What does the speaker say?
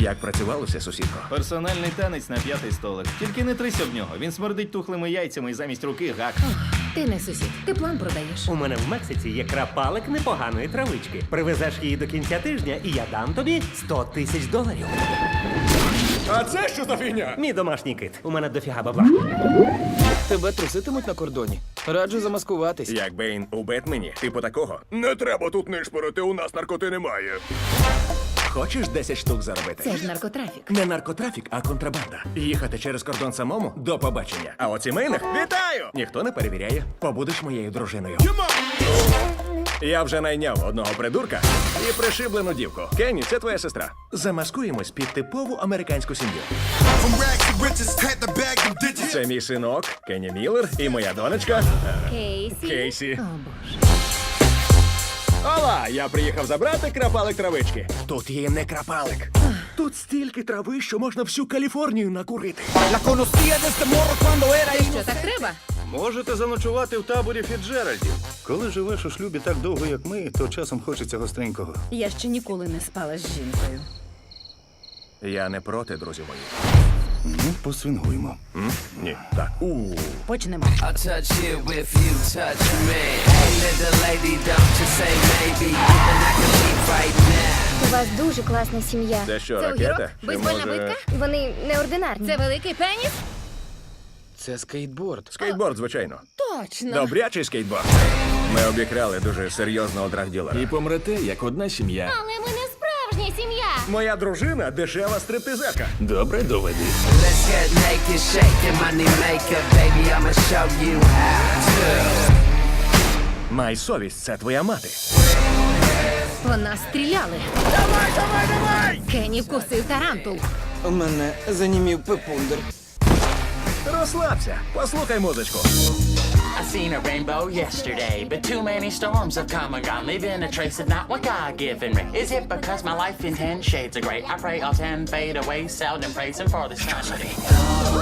Як працювалося, сусідко? Персональний танець на п'ятий столик. Тільки не трись об нього. Він смердить тухлими яйцями і замість руки гак. Ти не сусід, ти план продаєш. У мене в Мексиці є крапалик непоганої травички. Привезеш її до кінця тижня, і я дам тобі 100 тисяч доларів. А це що за фігня? Мій домашній кит. У мене дофіга бабла. Тебе труситимуть на кордоні. Раджу замаскуватись. Як Бейн у Бетмені, типу такого. Не треба тут нишпорити, у нас наркоти немає. Хочеш 10 штук заробити? Це ж наркотрафік. Не наркотрафік, а контрабанда. Їхати через кордон самому до побачення. А от сімейних вітаю! Ніхто не перевіряє. Побудеш моєю дружиною. Я вже найняв одного придурка і пришиблену дівку. Кенні, це твоя сестра. Замаскуємось під типову американську сім'ю. Це мій синок, Кенні Міллер, і моя донечка Кейсі. Кейсі. О, боже. Ола, я приїхав забрати крапалик травички. Тут є не крапалик. Тут стільки трави, що можна всю Каліфорнію накурити. Що так треба? Можете заночувати в таборі Фіджеральдів. Коли живеш у шлюбі так довго, як ми, то часом хочеться гостренького. Я ще ніколи не спала з жінкою. Я не проти, друзі мої. Ну, посвінгуємо. М? Ні, так. У. Почнемо. I touch it with you touch me. Little lady, don't you say maybe. Even I can leave right now. У вас дуже класна сім'я. Це що, Це ракета? огірок? Чи Бейсбольна може битка? Вони неординарні. Це великий пеніс? Це скейтборд. скейтборд, звичайно. Точно. Добрячий скейтборд. Ми обікрали дуже серйозного драгділера. І помрете, як одна сім'я. Але ми не справжня сім'я. Моя дружина дешева стриптизерка. Добре, доведи. Let's get naked, shake your money maker, baby. I'ma show you how to. Май совість, це твоя мати. По нас стріляли. Давай, давай, давай! Кенні вкусив тарантул. У мене занімів пепундер. Розслабся, послухай музичку. I seen a rainbow yesterday, but too many storms have come and gone, leaving a trace of not what God given me. Is it because my life in ten shades of gray? I pray all ten fade away, seldom praising for the sun.